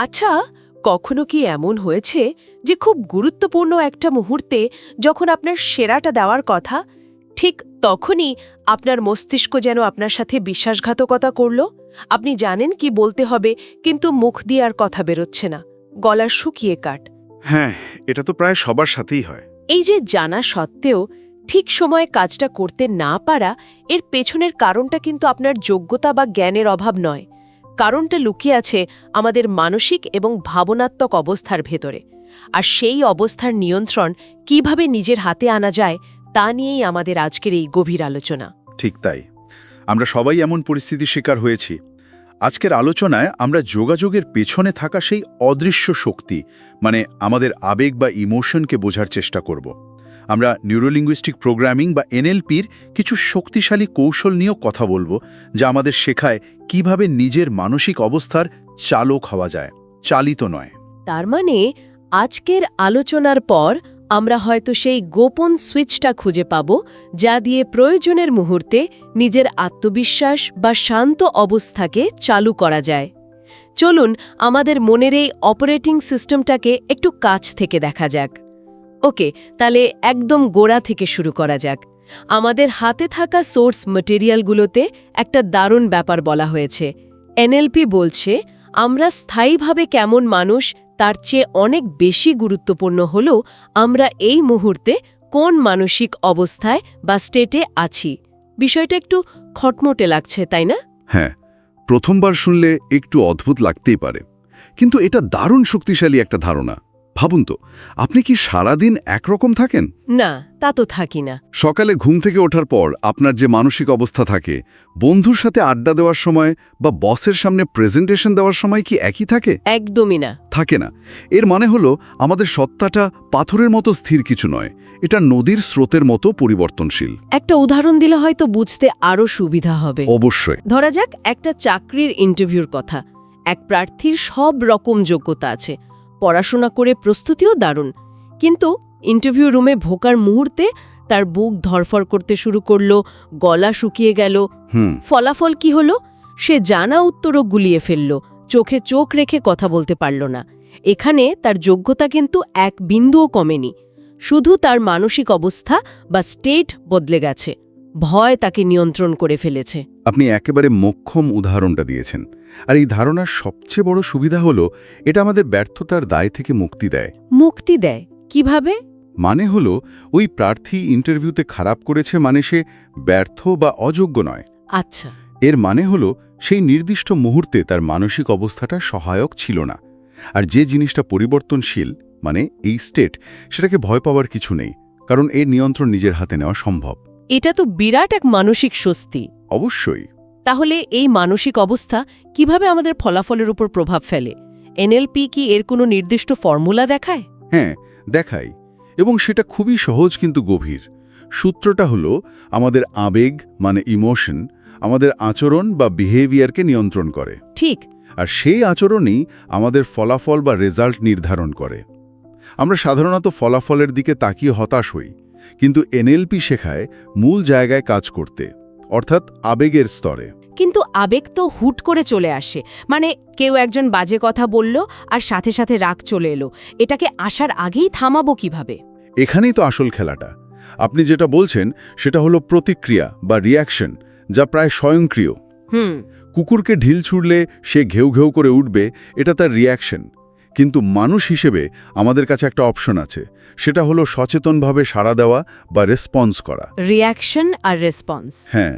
আচ্ছা কখনো কি এমন হয়েছে যে খুব গুরুত্বপূর্ণ একটা মুহূর্তে যখন আপনার সেরাটা দেওয়ার কথা ঠিক তখনই আপনার মস্তিষ্ক যেন আপনার সাথে বিশ্বাসঘাতকতা করল? আপনি জানেন কি বলতে হবে কিন্তু মুখ দিয়ে আর কথা বেরোচ্ছে না গলার শুকিয়ে কাট। হ্যাঁ এটা তো প্রায় সবার সাথেই হয়। এই যে জানা সত্ত্বেও ঠিক সময়ে কাজটা করতে না পারা এর পেছনের কারণটা কিন্তু আপনার যোগ্যতা বা জ্ঞানের অভাব নয়। কারণটা লুকিয়ে আছে আমাদের মানসিক এবং ভাবনাত্মক অবস্থার ভেতরে। আর সেই অবস্থার নিয়ন্ত্রণ কীভাবে নিজের হাতে আনা যায়, তা নিয়েই আমাদের আজকের এই গভীর আলোচনা। ঠিক তাই। আমরা সবাই এমন পরিস্থিতির শিকার হয়েছি। আজকের আলোচনায় আমরা যোগাযোগের পেছনে থাকা সেই অদৃশ্য শক্তি মানে আমাদের আবেগ বা ইমোশনকে বোঝার চেষ্টা করব। আমরা নিউরোলিঙ্গুইস্টিক প্রোগ্রামিং বা এনএলপির কিছু শক্তিশালী কৌশল নিয়েও কথা বলব, যা আমাদের শেখায় কীভাবে নিজের মানসিক অবস্থার চালক হওয়া যায়, চালিত নয়। তার মানে আজকের আলোচনার পর আমরা হয়তো সেই গোপন সুইচটা খুঁজে পাব, যা দিয়ে প্রয়োজনের মুহূর্তে নিজের আত্মবিশ্বাস বা শান্ত অবস্থাকে চালু করা যায়। চলুন, আমাদের মনের এই অপারেটিং সিস্টেমটাকে একটু কাছ থেকে দেখা যাক। ওকে, তাহলে একদম গোড়া থেকে শুরু করা যাক। আমাদের হাতে থাকা সোর্স মেটেরিয়ালগুলোতে একটা দারুণ ব্যাপার বলা হয়েছে। এনএলপি বলছে, আমরা স্থায়ীভাবে কেমন মানুষ, তার চেয়ে অনেক বেশি গুরুত্বপূর্ণ হল আমরা এই মুহূর্তে কোন মানসিক অবস্থায় বা স্টেটে আছি? বিষয়টা একটু খটমটে লাগছে, তাই না? হ্যাঁ প্রথমবার শুনলে একটু অদ্ভুত লাগতেই পারে। কিন্তু এটা দারুণ শক্তিশালী একটা ধারণা। ভাবুন তো আপনি কি সারাদিন একরকম থাকেন? না তা তো থাকি না। সকালে ঘুম থেকে ওঠার পর আপনার যে মানসিক অবস্থা থাকে বন্ধুর সাথে আড্ডা দেওয়ার সময় বা বসের সামনে প্রেজেন্টেশন দেওয়ার সময় কি একই থাকে? একদমই না। থাকে না। এর মানে হলো আমাদের সত্তাটা পাথরের মতো স্থির কিছু নয় এটা নদীর স্রোতের মতো পরিবর্তনশীল। একটা উদাহরণ দিলে হয়তো বুঝতে আরও সুবিধা হবে। অবশ্যই। ধরা যাক একটা চাকরির ইন্টারভিউর কথা। এক প্রার্থীর সব রকম যোগ্যতা আছে। পড়াশোনা করে প্রস্তুতিও দারুণ। কিন্তু ইন্টারভিউ রুমে ভোকার মুহূর্তে তার বুক ধরফর করতে শুরু করল গলা শুকিয়ে গেল। হুম। ফলাফল কি হলো? সে জানা উত্তরও গুলিয়ে ফেলল চোখে চোখ রেখে কথা বলতে পারল না। এখানে তার যোগ্যতা কিন্তু এক বিন্দুও কমেনি। শুধু তার মানসিক অবস্থা বা স্টেট বদলে গেছে। ভয় তাকে নিয়ন্ত্রণ করে ফেলেছে। আপনি একেবারে মোক্ষম উদাহরণটা দিয়েছেন। আর এই ধারণার সবচেয়ে বড় সুবিধা হলো এটা আমাদের ব্যর্থতার দায় থেকে মুক্তি দেয়। মুক্তি দেয়। কীভাবে? মানে হলো ওই প্রার্থী ইন্টারভিউতে খারাপ করেছে মানে সে ব্যর্থ বা অযোগ্য নয়। আচ্ছা। এর মানে হলো সেই নির্দিষ্ট মুহূর্তে তার মানসিক অবস্থাটা সহায়ক ছিল না। আর যে জিনিসটা পরিবর্তনশীল মানে এই স্টেট সেটাকে ভয় পাওয়ার কিছু নেই। কারণ এর নিয়ন্ত্রণ নিজের হাতে নেওয়া সম্ভব। এটা তো বিরাট এক মানসিক স্বস্তি। অবশ্যই। তাহলে এই মানসিক অবস্থা কীভাবে আমাদের ফলাফলের উপর প্রভাব ফেলে? এনএলপি কি এর কোনো নির্দিষ্ট ফর্মুলা দেখায়? হ্যাঁ দেখায়। এবং সেটা খুবই সহজ কিন্তু গভীর। সূত্রটা হলো আমাদের আবেগ মানে ইমোশন আমাদের আচরণ বা বিহেভিয়ারকে নিয়ন্ত্রণ করে। ঠিক। আর সেই আচরণই আমাদের ফলাফল বা রেজাল্ট নির্ধারণ করে। আমরা সাধারণত ফলাফলের দিকে তাকিয়ে হতাশ হই। কিন্তু এনএলপি শেখায় মূল জায়গায় কাজ করতে অর্থাৎ আবেগের স্তরে। কিন্তু আবেগ তো হুট করে চলে আসে মানে কেউ একজন বাজে কথা বলল আর সাথে সাথে রাগ চলে এলো। এটাকে আসার আগেই থামাবো কীভাবে? এখানেই তো আসল খেলাটা। আপনি যেটা বলছেন সেটা হলো প্রতিক্রিয়া বা রিয়াকশন যা প্রায় স্বয়ংক্রিয়। হুম। কুকুরকে ঢিল ছুড়লে সে ঘেউ ঘেউ করে উঠবে এটা তার রিয়াকশন কিন্তু মানুষ হিসেবে আমাদের কাছে একটা অপশন আছে। সেটা হলো সচেতনভাবে সাড়া দেওয়া বা রেসপন্স করা। রিয়াকশন আর রেসপন্স হ্যাঁ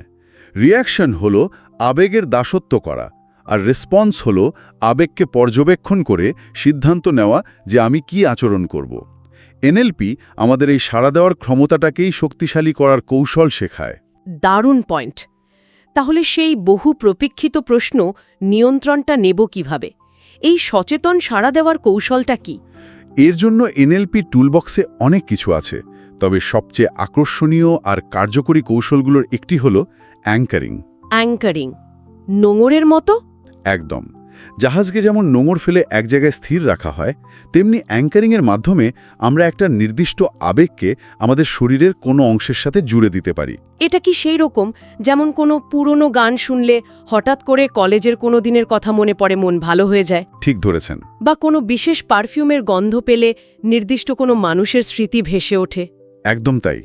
রিয়াকশন হলো আবেগের দাসত্ব করা আর রেসপন্স হলো আবেগকে পর্যবেক্ষণ করে সিদ্ধান্ত নেওয়া যে আমি কি আচরণ করব। এনএলপি আমাদের এই সাড়া দেওয়ার ক্ষমতাটাকেই শক্তিশালী করার কৌশল শেখায়। দারুণ পয়েন্ট। তাহলে সেই বহু প্রতীক্ষিত প্রশ্ন নিয়ন্ত্রণটা নেব কীভাবে? এই সচেতন সাড়া দেওয়ার কৌশলটা কি? এর জন্য এনএলপি টুলবক্সে অনেক কিছু আছে তবে সবচেয়ে আকর্ষণীয় আর কার্যকরী কৌশলগুলোর একটি হল অ্যাঙ্কারিং। অ্যাঙ্কারিং। নোঙরের মতো? একদম। জাহাজকে যেমন নোঙর ফেলে এক জায়গায় স্থির রাখা হয় তেমনি অ্যাঙ্কারিংয়ের মাধ্যমে আমরা একটা নির্দিষ্ট আবেগকে আমাদের শরীরের কোনো অংশের সাথে জুড়ে দিতে পারি। এটা কি সেই রকম যেমন কোনো পুরনো গান শুনলে হঠাৎ করে কলেজের কোনো দিনের কথা মনে পড়ে মন ভালো হয়ে যায়? ঠিক ধরেছেন। বা কোনো বিশেষ পারফিউমের গন্ধ পেলে নির্দিষ্ট কোনো মানুষের স্মৃতি ভেসে ওঠে? একদম তাই।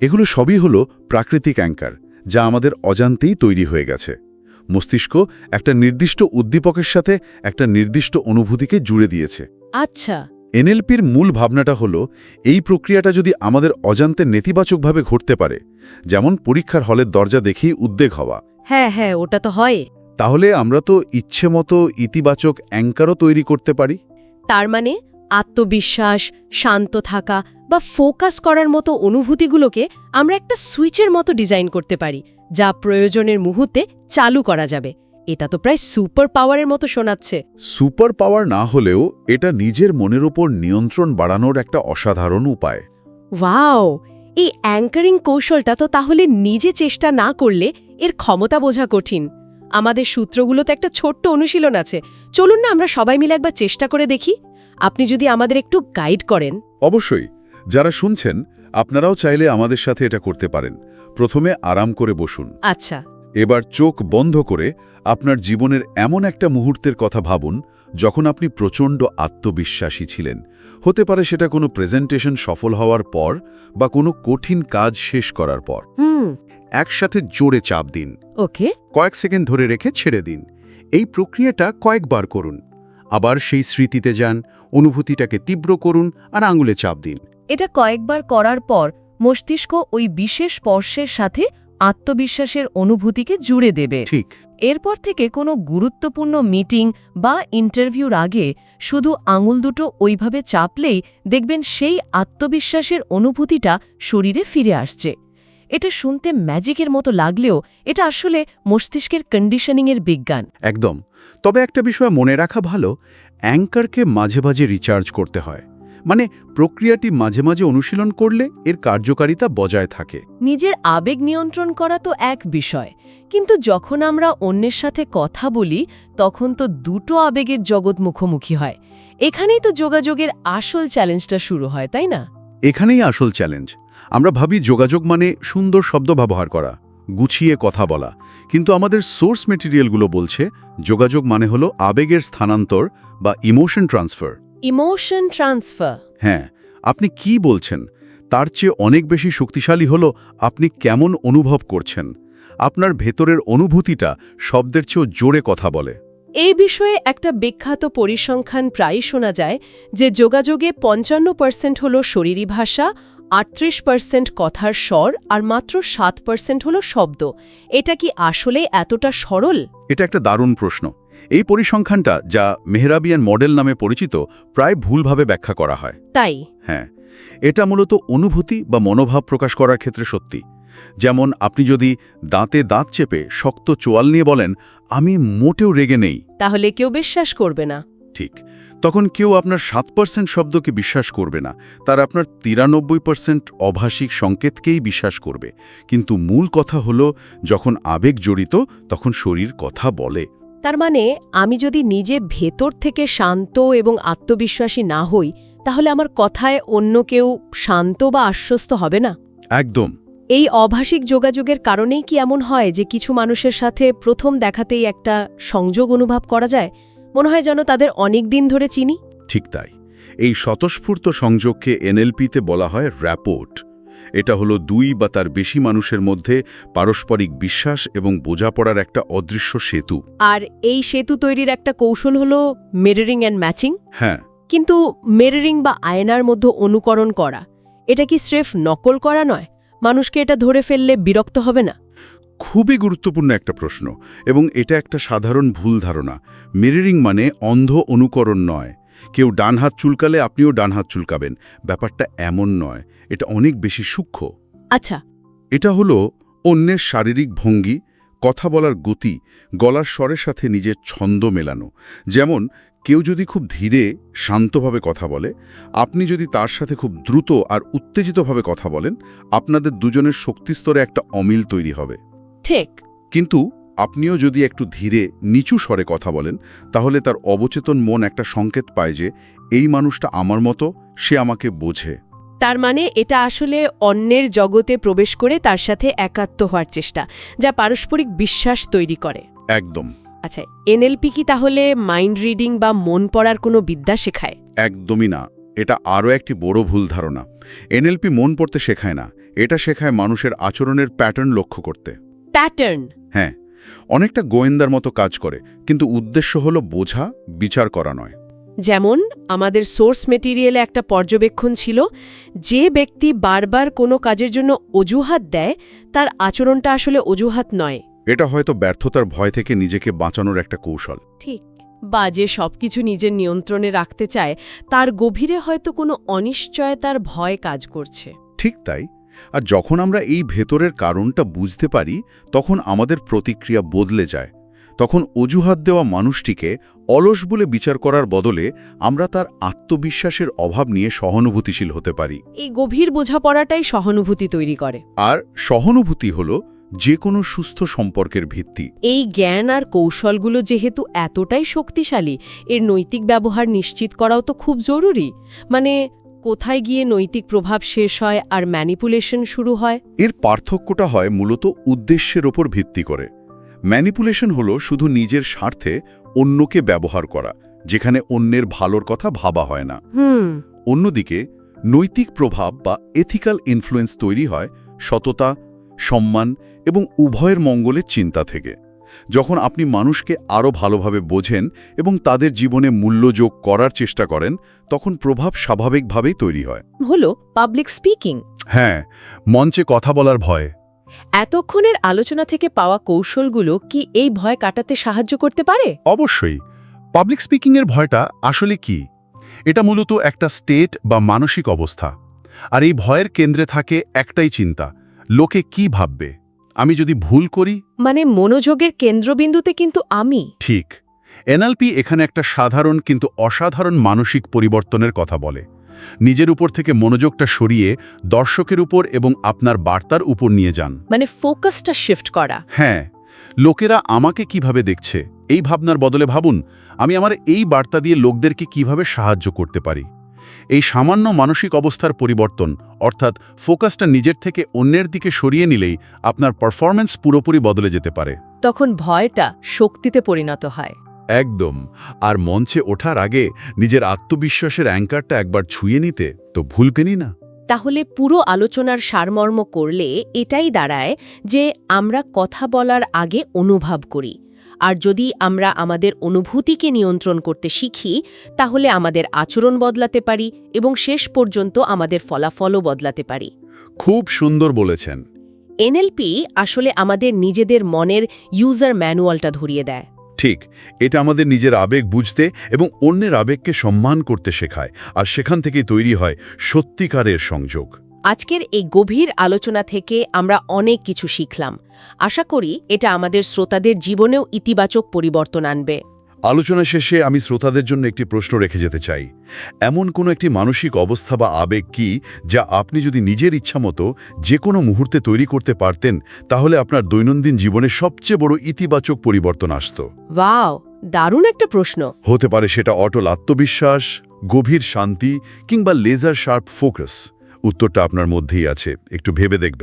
এগুলো সবই হলো প্রাকৃতিক অ্যাঙ্কার যা আমাদের অজান্তেই তৈরি হয়ে গেছে। মস্তিষ্ক একটা নির্দিষ্ট উদ্দীপকের সাথে একটা নির্দিষ্ট অনুভূতিকে জুড়ে দিয়েছে। আচ্ছা। এনএলপির মূল ভাবনাটা হলো এই প্রক্রিয়াটা যদি আমাদের অজান্তে নেতিবাচকভাবে ঘটতে পারে যেমন পরীক্ষার হলের দরজা দেখেই উদ্বেগ হওয়া। হ্যাঁ হ্যাঁ ওটা তো হয়। তাহলে আমরা তো ইচ্ছে মতো ইতিবাচক অ্যাঙ্কারও তৈরি করতে পারি? তার মানে আত্মবিশ্বাস শান্ত থাকা বা ফোকাস করার মতো অনুভূতিগুলোকে আমরা একটা সুইচের মতো ডিজাইন করতে পারি। যা প্রয়োজনের মুহূর্তে চালু করা যাবে। এটা তো প্রায় সুপার পাওয়ারের মতো শোনাচ্ছে। সুপার পাওয়ার না হলেও এটা নিজের মনের উপর নিয়ন্ত্রণ বাড়ানোর একটা অসাধারণ উপায়। ওয়াও! এই অ্যাঙ্কারিং কৌশলটা তো তাহলে নিজে চেষ্টা না করলে এর ক্ষমতা বোঝা কঠিন। আমাদের সূত্রগুলোতে একটা ছোট্ট অনুশীলন আছে। চলুন না আমরা সবাই মিলে একবার চেষ্টা করে দেখি। আপনি যদি আমাদের একটু গাইড করেন। অবশ্যই। যারা শুনছেন আপনারাও চাইলে আমাদের সাথে এটা করতে পারেন। প্রথমে আরাম করে বসুন। আচ্ছা। এবার চোখ বন্ধ করে আপনার জীবনের এমন একটা মুহূর্তের কথা ভাবুন যখন আপনি প্রচণ্ড আত্মবিশ্বাসী ছিলেন। হতে পারে সেটা কোনো প্রেজেন্টেশন সফল হওয়ার পর বা কোনো কঠিন কাজ শেষ করার পর। একসাথে জোরে চাপ দিন। ওকে। কয়েক সেকেন্ড ধরে রেখে ছেড়ে দিন। এই প্রক্রিয়াটা কয়েকবার করুন। আবার সেই স্মৃতিতে যান অনুভূতিটাকে তীব্র করুন আর আঙুলে চাপ দিন। এটা কয়েকবার করার পর মস্তিষ্ক ওই বিশেষ স্পর্শের সাথে আত্মবিশ্বাসের অনুভূতিকে জুড়ে দেবে। ঠিক। এরপর থেকে কোনো গুরুত্বপূর্ণ মিটিং বা ইন্টারভিউর আগে শুধু আঙুল দুটো ওইভাবে চাপলেই দেখবেন সেই আত্মবিশ্বাসের অনুভূতিটা শরীরে ফিরে আসছে। এটা শুনতে ম্যাজিকের মতো লাগলেও এটা আসলে মস্তিষ্কের কন্ডিশনিংয়ের বিজ্ঞান। একদম। তবে একটা বিষয় মনে রাখা ভালো অ্যাঙ্কারকে মাঝে মাঝে রিচার্জ করতে হয়। মানে প্রক্রিয়াটি মাঝে মাঝে অনুশীলন করলে এর কার্যকারিতা বজায় থাকে। নিজের আবেগ নিয়ন্ত্রণ করা তো এক বিষয় কিন্তু যখন আমরা অন্যের সাথে কথা বলি তখন তো দুটো আবেগের জগৎ মুখোমুখি হয়। এখানেই তো যোগাযোগের আসল চ্যালেঞ্জটা শুরু হয় তাই না? এখানেই আসল চ্যালেঞ্জ। আমরা ভাবি যোগাযোগ মানে সুন্দর শব্দ ব্যবহার করা গুছিয়ে কথা বলা কিন্তু আমাদের সোর্স মেটেরিয়ালগুলো বলছে যোগাযোগ মানে হলো আবেগের স্থানান্তর বা ইমোশন ট্রান্সফার। ইমোশন ট্রান্সফার হ্যাঁ আপনি কি বলছেন? তার চেয়ে অনেক বেশি শক্তিশালী হলো আপনি কেমন অনুভব করছেন? আপনার ভেতরের অনুভূতিটা শব্দের চেয়েও জোরে কথা বলে। এই বিষয়ে একটা বিখ্যাত পরিসংখ্যান প্রায়ই শোনা যায় যে যোগাযোগে পঞ্চান্ন পার্সেন্ট হল শরীরী ভাষা আটত্রিশ পার্সেন্ট কথার স্বর আর মাত্র সাত পার্সেন্ট হল শব্দ। এটা কি আসলে এতটা সরল? এটা একটা দারুণ প্রশ্ন। এই পরিসংখ্যানটা যা মেহরাবিয়ান মডেল নামে পরিচিত প্রায় ভুলভাবে ব্যাখ্যা করা হয়। তাই? হ্যাঁ। এটা মূলত অনুভূতি বা মনোভাব প্রকাশ করার ক্ষেত্রে সত্যি। যেমন আপনি যদি দাঁতে দাঁত চেপে শক্ত চোয়াল নিয়ে বলেন আমি মোটেও রেগে নেই। তাহলে কেউ বিশ্বাস করবে না। ঠিক। তখন কেউ আপনার সাত পার্সেন্ট শব্দকে বিশ্বাস করবে না। তার আপনার তিরানব্বই পার্সেন্ট অভাষিক সংকেতকেই বিশ্বাস করবে। কিন্তু মূল কথা হলো যখন আবেগ জড়িত তখন শরীর কথা বলে। তার মানে আমি যদি নিজে ভেতর থেকে শান্ত এবং আত্মবিশ্বাসী না হই তাহলে আমার কথায় অন্য কেউ শান্ত বা আশ্বস্ত হবে না? একদম। এই অভাষিক যোগাযোগের কারণেই কি এমন হয় যে কিছু মানুষের সাথে প্রথম দেখাতেই একটা সংযোগ অনুভব করা যায়? মনে হয় যেন তাদের অনেক দিন ধরে চিনি। ঠিক তাই। এই স্বতঃস্ফূর্ত সংযোগকে এনএলপিতে বলা হয় র্যাপোর্ট। এটা হলো দুই বা তার বেশি মানুষের মধ্যে পারস্পরিক বিশ্বাস এবং বোঝাপড়ার একটা অদৃশ্য সেতু। আর এই সেতু তৈরির একটা কৌশল হল মিররিং অ্যান্ড ম্যাচিং হ্যাঁ। কিন্তু মিররিং বা আয়নার মধ্যে অনুকরণ করা এটা কি স্রেফ নকল করা নয়? মানুষকে এটা ধরে ফেললে বিরক্ত হবে না? খুবই গুরুত্বপূর্ণ একটা প্রশ্ন এবং এটা একটা সাধারণ ভুল ধারণা। মিররিং মানে অন্ধ অনুকরণ নয়। কেউ ডান হাত চুলকালে আপনিও ডান হাত চুলকাবেন। ব্যাপারটা এমন নয় এটা অনেক বেশি সূক্ষ্ম। আচ্ছা। এটা হলো অন্যের শারীরিক ভঙ্গি কথা বলার গতি গলার স্বরের সাথে নিজের ছন্দ মেলানো। যেমন কেউ যদি খুব ধীরে শান্তভাবে কথা বলে আপনি যদি তার সাথে খুব দ্রুত আর উত্তেজিতভাবে কথা বলেন আপনাদের দুজনের শক্তিস্তরে একটা অমিল তৈরি হবে। ঠিক। কিন্তু আপনিও যদি একটু ধীরে নিচু স্বরে কথা বলেন তাহলে তার অবচেতন মন একটা সংকেত পায় যে এই মানুষটা আমার মতো সে আমাকে বোঝে। তার মানে এটা আসলে অন্যের জগতে প্রবেশ করে তার সাথে একাত্ম হওয়ার চেষ্টা যা পারস্পরিক বিশ্বাস তৈরি করে। একদম। আচ্ছা এনএলপি কি তাহলে মাইন্ড রিডিং বা মন পড়ার কোনো বিদ্যা শেখায়? একদমই না। এটা আরও একটি বড় ভুল ধারণা। এনএলপি মন পড়তে শেখায় না। এটা শেখায় মানুষের আচরণের প্যাটার্ন লক্ষ্য করতে। প্যাটার্ন হ্যাঁ। অনেকটা গোয়েন্দার মতো কাজ করে কিন্তু উদ্দেশ্য হলো বোঝা বিচার করা নয়। যেমন আমাদের সোর্স মেটেরিয়ালে একটা পর্যবেক্ষণ ছিল যে ব্যক্তি বারবার কোনো কাজের জন্য অজুহাত দেয় তার আচরণটা আসলে অজুহাত নয়। এটা হয়তো ব্যর্থতার ভয় থেকে নিজেকে বাঁচানোর একটা কৌশল। ঠিক বা যে সবকিছু নিজের নিয়ন্ত্রণে রাখতে চায় তার গভীরে হয়তো কোনো অনিশ্চয়তার ভয় কাজ করছে। ঠিক তাই। আর যখন আমরা এই ভেতরের কারণটা বুঝতে পারি তখন আমাদের প্রতিক্রিয়া বদলে যায়। তখন অজুহাত দেওয়া মানুষটিকে অলস বলে বিচার করার বদলে আমরা তার আত্মবিশ্বাসের অভাব নিয়ে সহানুভূতিশীল হতে পারি। এই গভীর বোঝাপড়াটাই সহানুভূতি তৈরি করে। আর সহানুভূতি হল যে কোনো সুস্থ সম্পর্কের ভিত্তি। এই জ্ঞান আর কৌশলগুলো যেহেতু এতটাই শক্তিশালী এর নৈতিক ব্যবহার নিশ্চিত করাও তো খুব জরুরি। মানে কোথায় গিয়ে নৈতিক প্রভাব শেষ হয় আর ম্যানিপুলেশন শুরু হয়? এর পার্থক্যটা হয় মূলত উদ্দেশ্যের ওপর ভিত্তি করে। ম্যানিপুলেশন হলো শুধু নিজের স্বার্থে অন্যকে ব্যবহার করা যেখানে অন্যের ভালোর কথা ভাবা হয় না। অন্যদিকে নৈতিক প্রভাব বা এথিক্যাল ইনফ্লুয়েন্স তৈরি হয় সততা সম্মান এবং উভয়ের মঙ্গলের চিন্তা থেকে। যখন আপনি মানুষকে আরও ভালোভাবে বোঝেন এবং তাদের জীবনে মূল্যযোগ করার চেষ্টা করেন তখন প্রভাব স্বাভাবিকভাবেই তৈরি হয়। হলো পাবলিক স্পিকিং হ্যাঁ মঞ্চে কথা বলার ভয়। এতক্ষণের আলোচনা থেকে পাওয়া কৌশলগুলো কি এই ভয় কাটাতে সাহায্য করতে পারে? অবশ্যই। পাবলিক স্পিকিংয়ের ভয়টা আসলে কি? এটা মূলত একটা স্টেট বা মানসিক অবস্থা। আর এই ভয়ের কেন্দ্রে থাকে একটাই চিন্তা লোকে কি ভাববে? আমি যদি ভুল করি? মানে মনোযোগের কেন্দ্রবিন্দুতে কিন্তু আমি। ঠিক। এনএলপি এখানে একটা সাধারণ কিন্তু অসাধারণ মানসিক পরিবর্তনের কথা বলে। নিজের উপর থেকে মনোযোগটা সরিয়ে দর্শকের উপর এবং আপনার বার্তার উপর নিয়ে যান। মানে ফোকাসটা শিফট করা। হ্যাঁ। লোকেরা আমাকে কীভাবে দেখছে? এই ভাবনার বদলে ভাবুন আমি আমার এই বার্তা দিয়ে লোকদেরকে কীভাবে সাহায্য করতে পারি? এই সামান্য মানসিক অবস্থার পরিবর্তন অর্থাৎ ফোকাসটা নিজের থেকে অন্যের দিকে সরিয়ে নিলেই আপনার পারফরম্যান্স পুরোপুরি বদলে যেতে পারে। তখন ভয়টা শক্তিতে পরিণত হয়। একদম। আর মঞ্চে ওঠার আগে নিজের আত্মবিশ্বাসের অ্যাঙ্কারটা একবার ছুঁয়ে নিতে তো ভুলবেনই না। তাহলে পুরো আলোচনার সারমর্ম করলে এটাই দাঁড়ায় যে আমরা কথা বলার আগে অনুভব করি। আর যদি আমরা আমাদের অনুভূতিকে নিয়ন্ত্রণ করতে শিখি তাহলে আমাদের আচরণ বদলাতে পারি এবং শেষ পর্যন্ত আমাদের ফলাফলও বদলাতে পারি। খুব সুন্দর বলেছেন। এনএলপি আসলে আমাদের নিজেদের মনের ইউজার ম্যানুয়ালটা ধরিয়ে দেয়। ঠিক এটা আমাদের নিজের আবেগ বুঝতে এবং অন্যের আবেগকে সম্মান করতে শেখায় আর সেখান থেকেই তৈরি হয় সত্যিকারের সংযোগ। আজকের এই গভীর আলোচনা থেকে আমরা অনেক কিছু শিখলাম। আশা করি এটা আমাদের শ্রোতাদের জীবনেও ইতিবাচক পরিবর্তন আনবে। আলোচনা শেষে আমি শ্রোতাদের জন্য একটি প্রশ্ন রেখে যেতে চাই। এমন কোনো একটি মানসিক অবস্থা বা আবেগ কি যা আপনি যদি নিজের ইচ্ছামতো যে কোনো মুহূর্তে তৈরি করতে পারতেন তাহলে আপনার দৈনন্দিন জীবনে সবচেয়ে বড় ইতিবাচক পরিবর্তন আসত? ওয়াও দারুণ একটা প্রশ্ন। হতে পারে সেটা অটল আত্মবিশ্বাস গভীর শান্তি কিংবা লেজার শার্প ফোকাস। উত্তরটা আপনার মধ্যেই আছে একটু ভেবে দেখবেন।